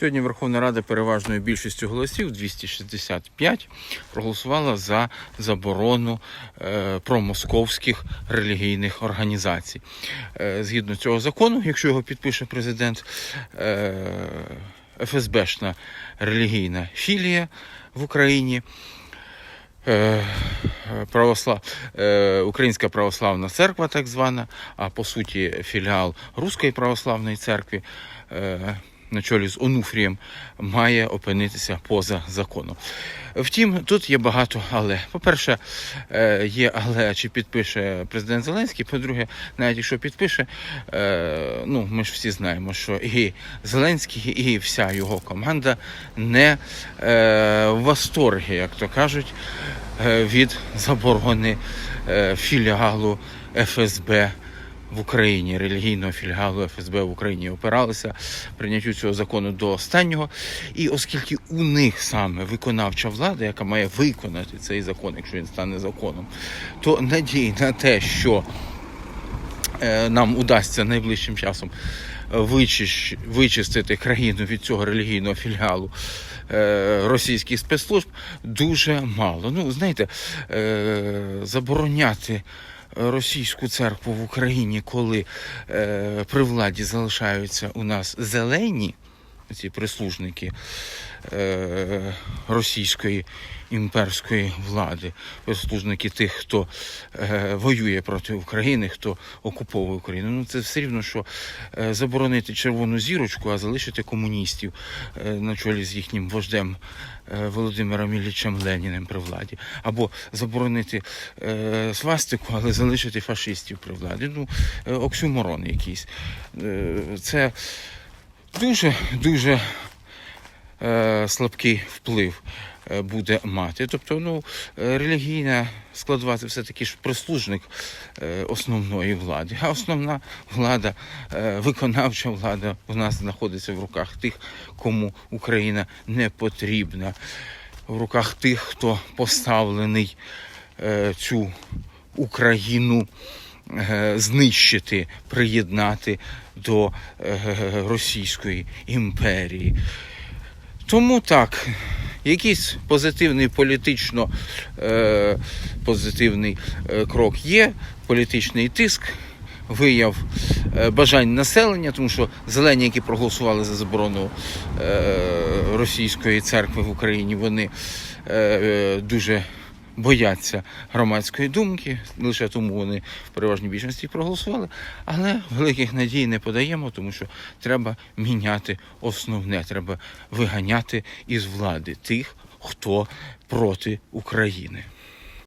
Сьогодні Верховна Рада переважною більшістю голосів 265 проголосувала за заборону е, промосковських релігійних організацій. Е, згідно цього закону, якщо його підпише президент, е, ФСБшна релігійна філія в Україні. Православ... Українська православна церква, так звана, а по суті філіал Руської православної церкви на чолі з Онуфрієм має опинитися поза законом. Втім, тут є багато але. По-перше, е, є але чи підпише президент Зеленський. По-друге, навіть якщо підпише, е, ну ми ж всі знаємо, що і Зеленський, і вся його команда не е, в восторгі, як то кажуть, від заборони філіалу ФСБ в Україні, релігійного філіалу ФСБ в Україні опиралися прийняттю цього закону до останнього. І оскільки у них саме виконавча влада, яка має виконати цей закон, якщо він стане законом, то надії на те, що е, нам удасться найближчим часом вичищ, вичистити країну від цього релігійного філіалу е, російських спецслужб дуже мало. Ну, знаєте, е, забороняти російську церкву в Україні, коли е, при владі залишаються у нас зелені, ці прислужники е, російської імперської влади, прислужники тих, хто е, воює проти України, хто окуповує Україну. Ну це все рівно, що е, заборонити червону зірочку, а залишити комуністів е, на чолі з їхнім вождем е, Володимиром Іллічем Леніним при владі, або заборонити е, свастику, але залишити фашистів при владі. Ну, е, оксюморон якийсь. Е, це дуже дуже е, слабкий вплив е, буде мати. Тобто, ну, е, релігійна складова це все-таки ж прислужник е, основної влади. А основна влада, е, виконавча влада у нас знаходиться в руках тих, кому Україна не потрібна, в руках тих, хто поставлений е, цю Україну знищити, приєднати до е, Російської імперії. Тому так, якийсь позитивний політично е, позитивний е, крок є, політичний тиск, вияв е, бажань населення, тому що зелені, які проголосували за заборону е, російської церкви в Україні, вони е, е, дуже бояться громадської думки, лише тому вони в переважній більшості проголосували. Але великих надій не подаємо, тому що треба міняти основне, треба виганяти із влади тих, хто проти України.